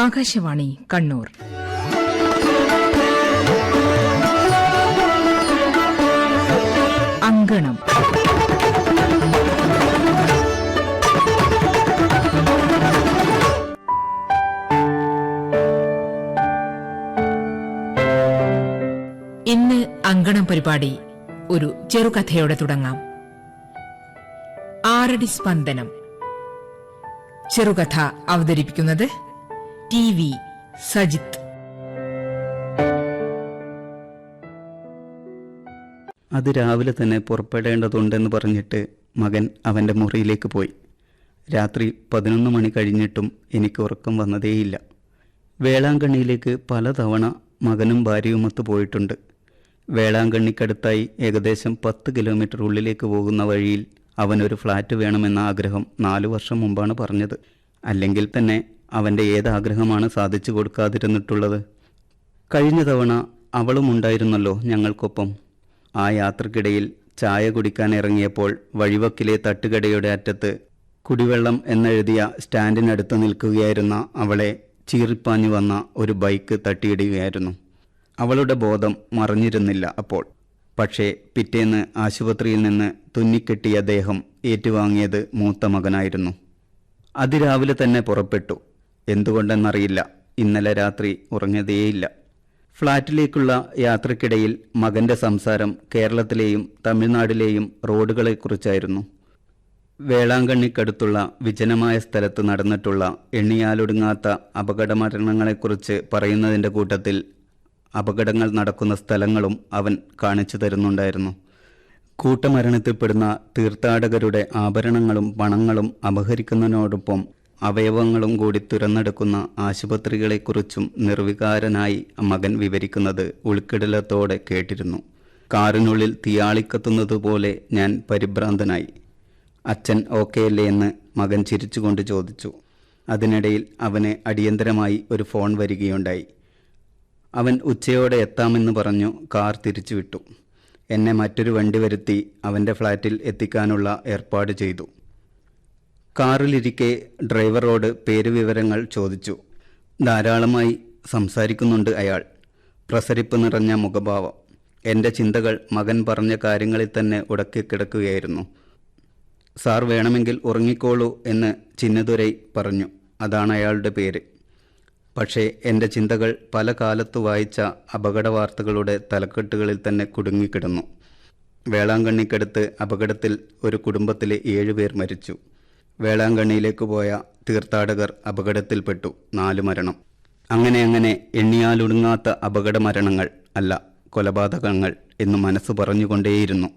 ആകാശവാണി കണ്ണൂർ. അങ്കണം. ഇന്ന് അങ്കണം പരിപാടി ഒരു ചെറുകഥയോടെ തുടങ്ങാം. ആറടി സ്പന്ദനം. ചെറുകഥ അവതരിപ്പിക്കുന്നത് ടി വി സജിത്ത്. അത് രാവിലെ തന്നെ പുറപ്പെടേണ്ടതുണ്ടെന്ന് പറഞ്ഞിട്ട് മകൻ അവന്റെ മുറിയിലേക്ക് പോയി. രാത്രി പതിനൊന്ന് മണി കഴിഞ്ഞിട്ടും എനിക്ക് ഉറക്കം വന്നതേയില്ല. വേളാങ്കണ്ണിയിലേക്ക് പലതവണ മകനും ഭാര്യയുമൊത്ത് പോയിട്ടുണ്ട്. വേളാങ്കണ്ണിക്കടുത്തായി ഏകദേശം പത്ത് കിലോമീറ്റർ ഉള്ളിലേക്ക് പോകുന്ന വഴിയിൽ അവനൊരു ഫ്ലാറ്റ് വേണമെന്ന ആഗ്രഹം നാലു വർഷം മുമ്പാണ് പറഞ്ഞത്. അല്ലെങ്കിൽ തന്നെ അവന്റെ ഏതാഗ്രഹമാണ് സാധിച്ചു കൊടുക്കാതിരുന്നിട്ടുള്ളത്? കഴിഞ്ഞ തവണ അവളും ഉണ്ടായിരുന്നല്ലോ ഞങ്ങൾക്കൊപ്പം. ആ യാത്രക്കിടയിൽ ചായ കുടിക്കാൻ ഇറങ്ങിയപ്പോൾ വഴിവക്കിലെ തട്ടുകടയുടെ അറ്റത്ത് കുടിവെള്ളം എന്നെഴുതിയ സ്റ്റാൻഡിനടുത്ത് നിൽക്കുകയായിരുന്ന അവളെ ചീറിപ്പാഞ്ഞു വന്ന ഒരു ബൈക്ക് തട്ടിയിടുകയായിരുന്നു. അവളുടെ ബോധം മറിഞ്ഞിരുന്നില്ല അപ്പോൾ. പക്ഷേ പിറ്റേന്ന് ആശുപത്രിയിൽ നിന്ന് തുന്നിക്കെട്ടിയ ദേഹം ഏറ്റുവാങ്ങിയത് മൂത്ത മകനായിരുന്നു. അതിരാവിലെ തന്നെ പുറപ്പെട്ടു. എന്തുകൊണ്ടെന്നറിയില്ല. ഇന്നലെ രാത്രി ഉറങ്ങിയതേയില്ല. ഫ്ളാറ്റിലേക്കുള്ള യാത്രക്കിടയിൽ മകന്റെ സംസാരം കേരളത്തിലെയും തമിഴ്നാട്ടിലെയും റോഡുകളെക്കുറിച്ചായിരുന്നു. വേളാങ്കണ്ണിക്കടുത്തുള്ള വിജനമായ സ്ഥലത്ത് നടന്നിട്ടുള്ള എണ്ണിയാലൊടുങ്ങാത്ത അപകടമരണങ്ങളെക്കുറിച്ച് പറയുന്നതിന്റെ കൂട്ടത്തിൽ അപകടങ്ങൾ നടക്കുന്ന സ്ഥലങ്ങളും അവൻ കാണിച്ചു തരുന്നുണ്ടായിരുന്നു. കൂട്ടമരണത്തിൽപ്പെടുന്ന തീർത്ഥാടകരുടെ ആഭരണങ്ങളും പണങ്ങളും അപഹരിക്കുന്നതിനോടൊപ്പം അവയവങ്ങളും കൂടി തുരന്നെടുക്കുന്ന ആശുപത്രികളെക്കുറിച്ചും നിർവികാരനായി മകൻ വിവരിക്കുന്നത് ഉൾക്കിടലത്തോടെ കേട്ടിരുന്നു. കാറിനുള്ളിൽ തീയാളിക്കത്തുന്നതുപോലെ ഞാൻ പരിഭ്രാന്തനായി. അച്ഛൻ ഓക്കെയല്ലേ എന്ന് മകൻ ചിരിച്ചുകൊണ്ട് ചോദിച്ചു. അതിനിടയിൽ അവന് അടിയന്തരമായി ഒരു ഫോൺ വരികയുണ്ടായി. അവൻ ഉച്ചയോടെ എത്താമെന്ന് പറഞ്ഞു കാർ തിരിച്ചുവിട്ടു. എന്നെ മറ്റൊരു വണ്ടി വരുത്തി അവന്റെ ഫ്ലാറ്റിൽ എത്തിക്കാനുള്ള ഏർപ്പാട് ചെയ്തു. കാറിലിരിക്കെ ഡ്രൈവറോട് പേരുവിവരങ്ങൾ ചോദിച്ചു. ധാരാളമായി സംസാരിക്കുന്നുണ്ട് അയാൾ. പ്രസരിപ്പ് നിറഞ്ഞ മുഖഭാവം. എന്റെ ചിന്തകൾ മകൻ പറഞ്ഞ കാര്യങ്ങളിൽ തന്നെ ഉടക്കി കിടക്കുകയായിരുന്നു. സാർ വേണമെങ്കിൽ ഉറങ്ങിക്കോളൂ എന്ന് ചിന്നതുരൈ പറഞ്ഞു. അതാണ് അയാളുടെ പേര്. പക്ഷേ എന്റെ ചിന്തകൾ പല കാലത്ത് വായിച്ച അപകട വാർത്തകളുടെ തലക്കെട്ടുകളിൽ തന്നെ കുടുങ്ങിക്കിടന്നു. വേളാങ്കണ്ണിക്കടുത്ത് അപകടത്തിൽ ഒരു കുടുംബത്തിലെ ഏഴുപേർ മരിച്ചു. വേളാങ്കണ്ണിയിലേക്ക് പോയ തീർത്ഥാടകർ അപകടത്തിൽപ്പെട്ടു. നാല് മരണം. അങ്ങനെ അങ്ങനെ എണ്ണിയാലൊടുങ്ങാത്ത അപകട മരണങ്ങൾ അല്ല കൊലപാതകങ്ങൾ എന്ന് മനസ്സ് പറഞ്ഞുകൊണ്ടേയിരുന്നു.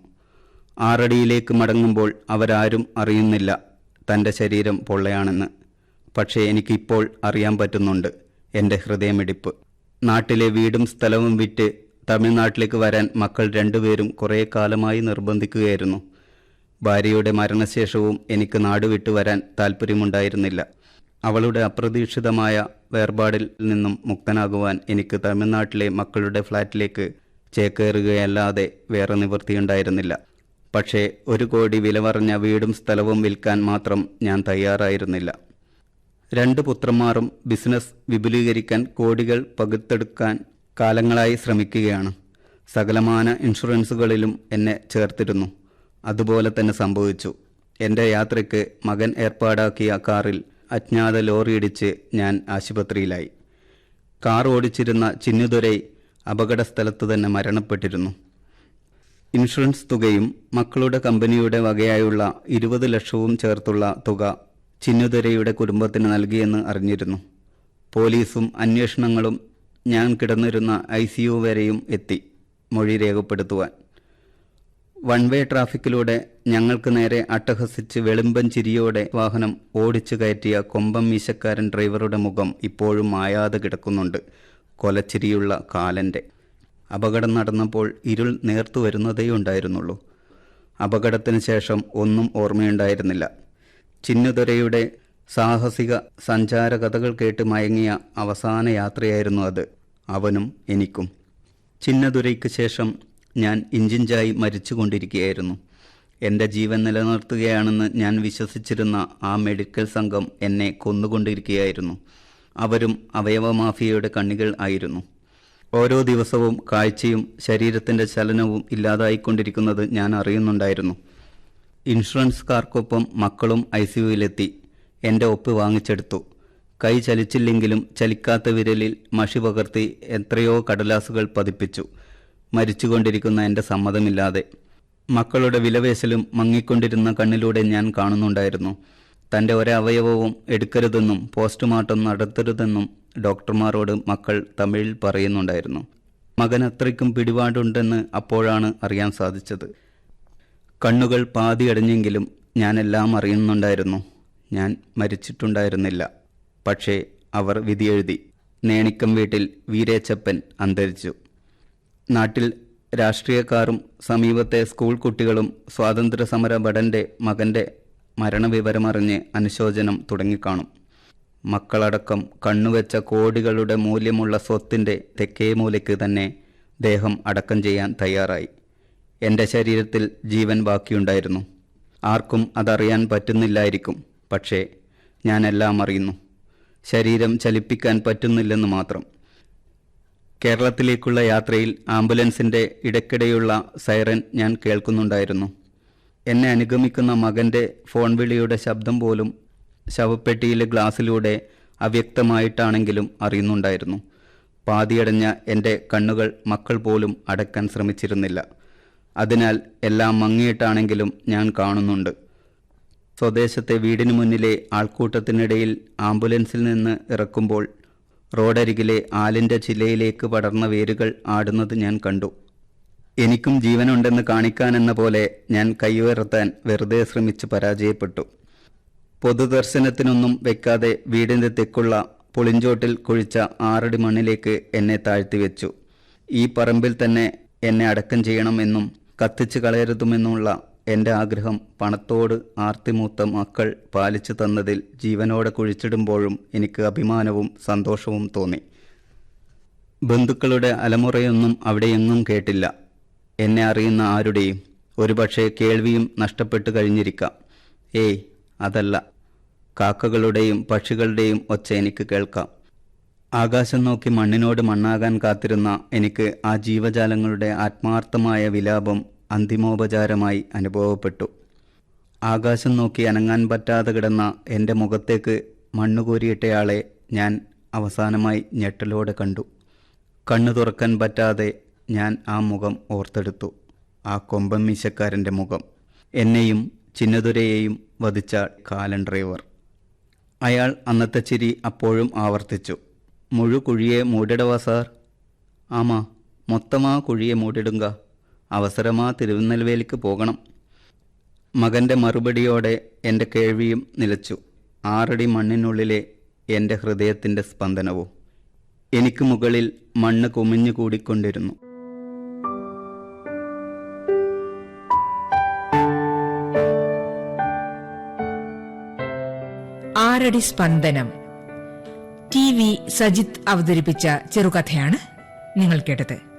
ആറടിയിലേക്ക് മടങ്ങുമ്പോൾ അവരാരും അറിയുന്നില്ല തന്റെ ശരീരം പൊള്ളയാണെന്ന്. പക്ഷേ എനിക്കിപ്പോൾ അറിയാൻ പറ്റുന്നുണ്ട് എന്റെ ഹൃദയമിടിപ്പ്. നാട്ടിലെ വീടും സ്ഥലവും വിറ്റ് തമിഴ്നാട്ടിലേക്ക് വരാൻ മക്കൾ രണ്ടുപേരും കുറേ കാലമായി നിർബന്ധിക്കുകയായിരുന്നു. ഭാര്യയുടെ മരണശേഷവും എനിക്ക് നാടുവിട്ടു വരാൻ താല്പര്യമുണ്ടായിരുന്നില്ല അവളുടെ അപ്രതീക്ഷിതമായ വേർപാടിൽ നിന്നും മുക്തനാകുവാൻ എനിക്ക് തമിഴ്നാട്ടിലെ മക്കളുടെ ഫ്ലാറ്റിലേക്ക് ചേക്കേറുകയല്ലാതെ വേറെ നിവൃത്തിയുണ്ടായിരുന്നില്ല പക്ഷേ ഒരു കോടി വില പറഞ്ഞ വീടും സ്ഥലവും വിൽക്കാൻ മാത്രം ഞാൻ തയ്യാറായിരുന്നില്ല. രണ്ട് പുത്രന്മാരും ബിസിനസ് വിപുലീകരിക്കാൻ കോടികൾ പകുത്തെടുക്കാൻ കാലങ്ങളായി ശ്രമിക്കുകയാണ്. സകലമാന ഇൻഷുറൻസുകളിലും എന്നെ ചേർത്തിരുന്നു. അതുപോലെ തന്നെ സംഭവിച്ചു. എന്റെ യാത്രയ്ക്ക് മകൻ ഏർപ്പാടാക്കിയ കാറിൽ അജ്ഞാത ലോറിയിടിച്ച് ഞാൻ ആശുപത്രിയിലായി. കാർ ഓടിച്ചിരുന്ന ചിന്നുതുരൈ അപകടസ്ഥലത്ത് തന്നെ മരണപ്പെട്ടിരുന്നു. ഇൻഷുറൻസ് തുകയും മക്കളുടെ കമ്പനിയുടെ വകയായുള്ള ഇരുപത് ലക്ഷവും ചേർത്തുള്ള തുക ചിന്നുതുരയുടെ കുടുംബത്തിന് നൽകിയെന്ന് അറിഞ്ഞിരുന്നു. പോലീസും അന്വേഷണങ്ങളും ഞാൻ കിടന്നിരുന്ന ഐ വരെയും എത്തി മൊഴി രേഖപ്പെടുത്തുവാൻ. വൺ വേ ട്രാഫിക്കിലൂടെ ഞങ്ങൾക്ക് നേരെ അട്ടഹസിച്ച് വെളുമ്പൻ ചിരിയോടെ വാഹനം ഓടിച്ചു കയറ്റിയ കൊമ്പം മീശക്കാരൻ ഡ്രൈവറുടെ മുഖം ഇപ്പോഴും മായാതെ കിടക്കുന്നുണ്ട്. കൊലച്ചിരിയുള്ള കാലന്റെ അപകടം നടന്നപ്പോൾ ഇരുൾ നേർത്തു വരുന്നതേ ഉണ്ടായിരുന്നുള്ളൂ. അപകടത്തിന് ശേഷം ഒന്നും ഓർമ്മയുണ്ടായിരുന്നില്ല. ചിന്നുതുരയുടെ സാഹസിക സഞ്ചാര കഥകൾ കേട്ട് മയങ്ങിയ അവസാന യാത്രയായിരുന്നു അത്. അവനും എനിക്കും. ചിന്നതുരയ്ക്ക് ശേഷം ഞാൻ ഇഞ്ചിഞ്ചായി മരിച്ചുകൊണ്ടിരിക്കുകയായിരുന്നു. എന്റെ ജീവൻ നിലനിർത്തുകയാണെന്ന് ഞാൻ വിശ്വസിച്ചിരുന്ന ആ മെഡിക്കൽ സംഘം എന്നെ കൊന്നുകൊണ്ടിരിക്കുകയായിരുന്നു. അവരും അവയവ മാഫിയയുടെ കണ്ണികൾ ആയിരുന്നു. ഓരോ ദിവസവും കാഴ്ചയും ശരീരത്തിന്റെ ചലനവും ഇല്ലാതായിക്കൊണ്ടിരിക്കുന്നത് ഞാൻ അറിയുന്നുണ്ടായിരുന്നു. ഇൻഷുറൻസുകാർക്കൊപ്പം മക്കളും ഐ സിയുവിലെത്തി എന്റെ ഒപ്പ് വാങ്ങിച്ചെടുത്തു. കൈ ചലിച്ചില്ലെങ്കിലും ചലിക്കാത്ത വിരലിൽ മഷി പകർത്തി എത്രയോ കടലാസുകൾ പതിപ്പിച്ചു. മരിച്ചുകൊണ്ടിരിക്കുന്ന എന്റെ സമ്മതമില്ലാതെ. മക്കളുടെ വിലവേശലും മങ്ങിക്കൊണ്ടിരുന്ന കണ്ണിലൂടെ ഞാൻ കാണുന്നുണ്ടായിരുന്നു. തന്റെ ഒരവയവവും എടുക്കരുതെന്നും പോസ്റ്റ്മോർട്ടം നടത്തരുതെന്നും ഡോക്ടർമാരോട് മക്കൾ തമിഴിൽ പറയുന്നുണ്ടായിരുന്നു. മകൻ അത്രയ്ക്കും പിടിപാടുണ്ടെന്ന് അപ്പോഴാണ് അറിയാൻ സാധിച്ചത്. കണ്ണുകൾ പാതി പാതിയടഞ്ഞെങ്കിലും ഞാനെല്ലാം അറിയുന്നുണ്ടായിരുന്നു. ഞാൻ മരിച്ചിട്ടുണ്ടായിരുന്നില്ല. പക്ഷേ അവർ വിധിയെഴുതി. നേണിക്കം വീട്ടിൽ വീരേച്ചപ്പൻ അന്തരിച്ചു. നാട്ടിൽ രാഷ്ട്രീയക്കാരും സമീപത്തെ സ്കൂൾ കുട്ടികളും സ്വാതന്ത്ര്യ സമര മകന്റെ മരണവിവരമറിഞ്ഞ് അനുശോചനം തുടങ്ങിക്കാണും. മക്കളടക്കം കണ്ണുവെച്ച കോടികളുടെ മൂല്യമുള്ള സ്വത്തിന്റെ തെക്കേ മൂലയ്ക്ക് തന്നെ ദേഹം അടക്കം ചെയ്യാൻ തയ്യാറായി. എന്റെ ശരീരത്തിൽ ജീവൻ ബാക്കിയുണ്ടായിരുന്നു. ആർക്കും അതറിയാൻ പറ്റുന്നില്ലായിരിക്കും പക്ഷേ ഞാനെല്ലാം അറിയുന്നു. ശരീരം ചലിപ്പിക്കാൻ പറ്റുന്നില്ലെന്ന് മാത്രം. കേരളത്തിലേക്കുള്ള യാത്രയിൽ ആംബുലൻസിന്റെ ഇടയ്ക്കിടെയുള്ള സൈറൻ ഞാൻ കേൾക്കുന്നുണ്ടായിരുന്നു. എന്നെ അനുഗമിക്കുന്ന മകന്റെ ഫോൺ വിളിയുടെ ശബ്ദം പോലും ശവപ്പെട്ടിയിലെ ഗ്ലാസ്സിലൂടെ അവ്യക്തമായിട്ടാണെങ്കിലും അറിയുന്നുണ്ടായിരുന്നു. പാതിയടഞ്ഞ എന്റെ കണ്ണുകൾ മക്കൾ പോലും അടക്കാൻ ശ്രമിച്ചിരുന്നില്ല. അതിനാൽ എല്ലാം മങ്ങിയിട്ടാണെങ്കിലും ഞാൻ കാണുന്നുണ്ട്. സ്വദേശത്തെ വീടിനു മുന്നിലെ ആൾക്കൂട്ടത്തിനിടയിൽ ആംബുലൻസിൽ നിന്ന് ഇറക്കുമ്പോൾ റോഡരികിലെ ആലിന്റെ ചിലയിലേക്ക് പടർന്ന വേരുകൾ ആടുന്നത് ഞാൻ കണ്ടു. എനിക്കും ജീവനുണ്ടെന്ന് കാണിക്കാനെന്ന പോലെ ഞാൻ കൈയുയർത്താൻ വെറുതെ ശ്രമിച്ച് പരാജയപ്പെട്ടു. പൊതുദർശനത്തിനൊന്നും വെക്കാതെ വീടിന്റെ തെക്കുള്ള പുളിഞ്ചോട്ടിൽ കുഴിച്ച ആറടി മണ്ണിലേക്ക് എന്നെ താഴ്ത്തി വെച്ചു. ഈ പറമ്പിൽ തന്നെ എന്നെ അടക്കം ചെയ്യണമെന്നും കത്തിച്ചു കളയരുതുമെന്നുള്ള എന്റെ ആഗ്രഹം പണത്തോട് ആർത്തിമൂത്ത മക്കൾ പാലിച്ചു തന്നതിൽ ജീവനോടെ കുഴിച്ചിടുമ്പോഴും എനിക്ക് അഭിമാനവും സന്തോഷവും തോന്നി. ബന്ധുക്കളുടെ അലമുറയൊന്നും അവിടെയെങ്ങും കേട്ടില്ല. എന്നെ അറിയുന്ന ആരുടെയും ഒരുപക്ഷെ കേൾവിയും നഷ്ടപ്പെട്ടു കഴിഞ്ഞിരിക്കാം. ഏയ് അതല്ല. കാക്കകളുടെയും പക്ഷികളുടെയും ഒച്ച എനിക്ക് കേൾക്കാം. ആകാശം നോക്കി മണ്ണിനോട് മണ്ണാകാൻ കാത്തിരുന്ന എനിക്ക് ആ ജീവജാലങ്ങളുടെ ആത്മാർത്ഥമായ വിലാപം അന്തിമോപചാരമായി അനുഭവപ്പെട്ടു. ആകാശം നോക്കി അനങ്ങാൻ പറ്റാതെ കിടന്ന എന്റെ മുഖത്തേക്ക് മണ്ണുകോരിയിട്ടയാളെ ഞാൻ അവസാനമായി ഞെട്ടലോടെ കണ്ടു. കണ്ണു തുറക്കാൻ പറ്റാതെ ഞാൻ ആ മുഖം ഓർത്തെടുത്തു. ആ കൊമ്പൻ മീശക്കാരന്റെ മുഖം. എന്നെയും ചിന്നതുരയെയും വധിച്ച കാലൻ ഡ്രൈവർ. അയാൾ അന്നത്തെ ചിരി അപ്പോഴും ആവർത്തിച്ചു. മുഴു കുഴിയെ മൂടിടവാ സാർ. ആമാ മൊത്തമാ കുഴിയെ മൂടിടുങ്ക. അവസരമാ തിരുനെൽവേലിക്ക് പോകണം. മകന്റെ മറുപടിയോടെ എന്റെ കേൾവിയും നിലച്ചു. ആറടി മണ്ണിനുള്ളിലെ എന്റെ ഹൃദയത്തിന്റെ സ്പന്ദനവും എനിക്ക് മുകളിൽ മണ്ണ് കുമിഞ്ഞു കൂടിക്കൊണ്ടിരുന്നു. ആറടി സ്പന്ദനം. ടി വി സജിത്ത് അവതരിപ്പിച്ച ചെറുകഥയാണ് നിങ്ങൾ കേട്ടത്.